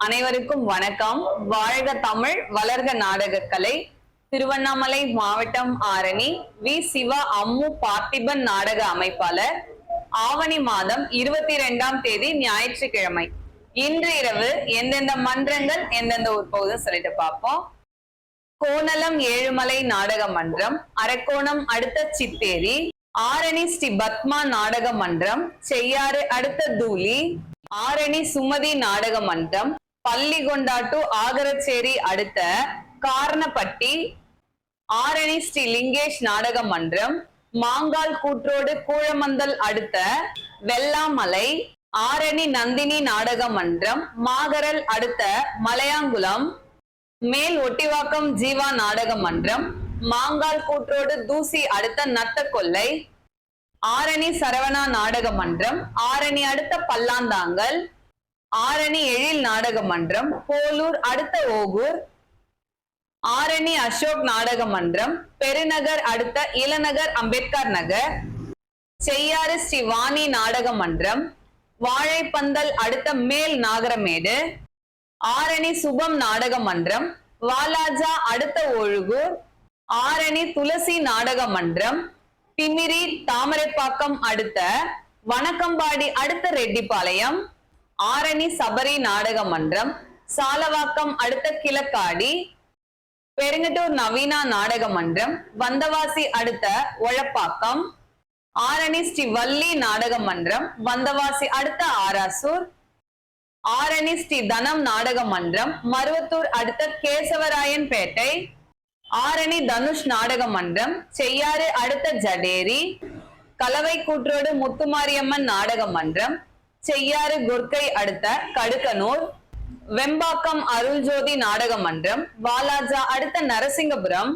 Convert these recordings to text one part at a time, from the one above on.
அனைவருக்கும் வணக்கம். வாழ்க தமிழ் வளர்க நாடகக்கலை. திருவண்ணாமலை மாவட்டம் ஆரணி வி. சிவா அம்மு பார்த்திபன் நாடக அமைப்பாளர். ஆவணி மாதம் இருபத்தி ரெண்டாம் தேதி ஞாயிற்றுக்கிழமை. இன்று இரவு எந்தெந்த மன்றங்கள் எந்தெந்த உட்பகுதும் சொல்லிட்டு பார்ப்போம். கோணலம் ஏழுமலை நாடக மன்றம் அரக்கோணம் அடுத்த சித்தேரி ஆரணி ஸ்ரீ பத்மா நாடக மன்றம் செய்யாறு அடுத்த தூளி ஆரணி சுமதி நாடக மன்றம் பள்ளிகொண்டாட்டு ஆகரச்சேரி அடுத்த காரணப்பட்டி ஆரணி ஸ்ரீ லிங்கேஷ் நாடக மன்றம் மாங்கால் கூற்றோடு கூழமந்தல் அடுத்த வெள்ளாமலை ஆரணி நந்தினி நாடக மன்றம் மாகரல் அடுத்த மலையாங்குளம் மேல் ஒட்டிவாக்கம் ஜீவா நாடக மன்றம் மாங்கால் கூற்றோடு தூசி அடுத்த நத்தக்கொல்லை ஆரணி சரவணா நாடக மன்றம் ஆரணி அடுத்த பல்லாந்தாங்கல் ஆரணி எழில் நாடக மன்றம் போலூர் அடுத்த ஓகூர். ஆரணி அசோக் நாடக மன்றம் பெருநகர் அடுத்த இளநகர் அம்பேத்கர் நகர். செய்யாறு ஸ்ரீ வாணி நாடக மன்றம் வாழைப்பந்தல் அடுத்த மேல் நாகரமேடு. ஆரணி சுபம் நாடக மன்றம் வாலாஜா அடுத்த ஒழுகூர் ஆரணி துளசி நாடக மன்றம் திமிரி தாமரைப்பாக்கம் அடுத்த வணக்கம்பாடி அடுத்த ரெட்டிப்பாளையம். ஆரணி சபரி நாடக மன்றம் சாலவாக்கம் அடுத்த கிழக்காடி பெருங்கட்டூர் நவீனா நாடக மன்றம் வந்தவாசி அடுத்த ஒழப்பாக்கம் ஆரணி ஸ்ரீ வள்ளி நாடக மன்றம் வந்தவாசி அடுத்த ஆராசூர் ஆரணி ஸ்ரீ தனம் நாடக மன்றம் மருவத்தூர் அடுத்த கேசவராயன் பேட்டை ஆரணி தனுஷ் நாடக மன்றம் செய்யாறு அடுத்த ஜடேரி கலவை கூற்றோடு முத்துமாரியம்மன் நாடக மன்றம் செய்யாறு குர்க்கை அடுத்த கடுக்கனூர் வெம்பாக்கம் அருள்ஜோதி நாடக மன்றம் வாலாஜா அடுத்த நரசிங்கபுரம்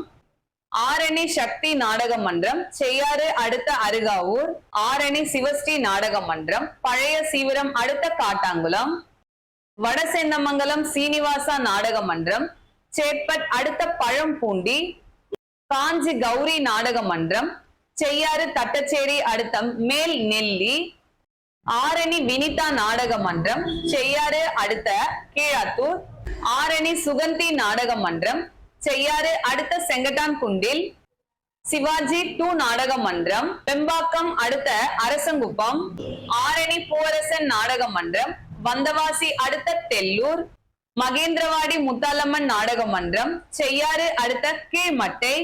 ஆரணி சக்தி நாடக மன்றம் செய்யாறு அடுத்த அருகாவூர் ஆரணி சிவஸ்ரீ நாடக மன்றம் பழைய சீவரம் அடுத்த காட்டாங்குளம் வடசென்னமங்கலம் சீனிவாசா நாடக மன்றம் சேட்பட் அடுத்த பழம்பூண்டி காஞ்சி கௌரி நாடக மன்றம் செய்யாறு தட்டச்சேரி அடுத்த மேல் நெல்லி ஆரணி வினிதா நாடக மன்றம் செய்யாறு அடுத்த கீழாத்தூர். ஆரணி சுகந்தி நாடக மன்றம் செய்யாறு அடுத்த செங்கட்டான் குண்டில் சிவாஜி டூ நாடக மன்றம் பெம்பாக்கம் அடுத்த அரசங்குப்பம். ஆரணி பூவரசன் நாடக மன்றம் வந்தவாசி அடுத்த தெல்லூர். மகேந்திரவாடி முத்தாலம்மன் நாடக மன்றம் செய்யாறு அடுத்த கீழ்மட்டை.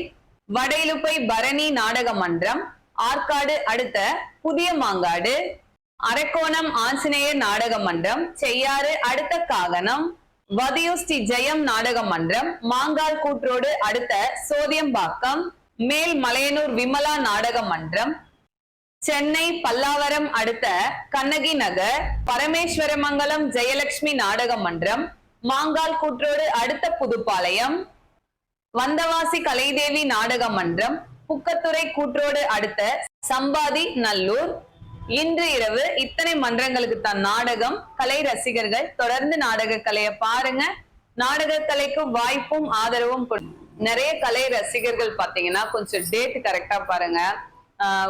வடையிலுப்பை பரணி நாடக மன்றம் ஆற்காடு அடுத்த புதிய மாங்காடு அரக்கோணம் ஆஞ்சநேயர் நாடக மன்றம் செய்யாறு அடுத்த காகனம் வதியூர் ஸ்ரீ ஜெயம் நாடக மன்றம் மாங்கால் கூற்றோடு அடுத்த சோதியம்பாக்கம் மேல் மலையனூர் விமலா நாடக மன்றம் சென்னை பல்லாவரம் அடுத்த கண்ணகி நகர் பரமேஸ்வரமங்கலம் ஜெயலட்சுமி நாடக மன்றம் மாங்கால் கூற்றோடு அடுத்த புதுப்பாளையம் வந்தவாசி கலைதேவி நாடக மன்றம் புக்கத்துறை கூற்றோடு அடுத்த சம்பாதி நல்லூர் இன்று இரவு இத்தனை மன்றங்களுக்கு தான் நாடகம் கலை ரசிகர்கள் தொடர்ந்து நாடக கலையை பாருங்க. நாடக கலைக்கு வாய்ப்பும் ஆதரவும் நிறைய கலை ரசிகர்கள் பாத்தீங்கன்னா கொஞ்சம் டேட் கரெக்டா பாருங்க.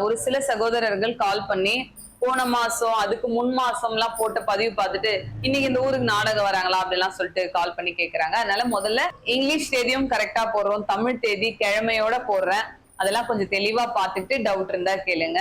ஒரு சில சகோதரர்கள் கால் பண்ணி போன மாசம் அதுக்கு முன் மாசம் எல்லாம் போட்ட பதிவு பார்த்துட்டு இன்னைக்கு இந்த ஊருக்கு நாடகம் வராங்களா அப்படிலாம் சொல்லிட்டு கால் பண்ணி கேக்குறாங்க. அதனால முதல்ல இங்கிலீஷ் தேதியும் கரெக்டா போடுறோம். தமிழ் தேதி கிழமையோட போடுறேன். அதெல்லாம் கொஞ்சம் தெளிவா பார்த்துட்டு டவுட் இருந்தா கேளுங்க.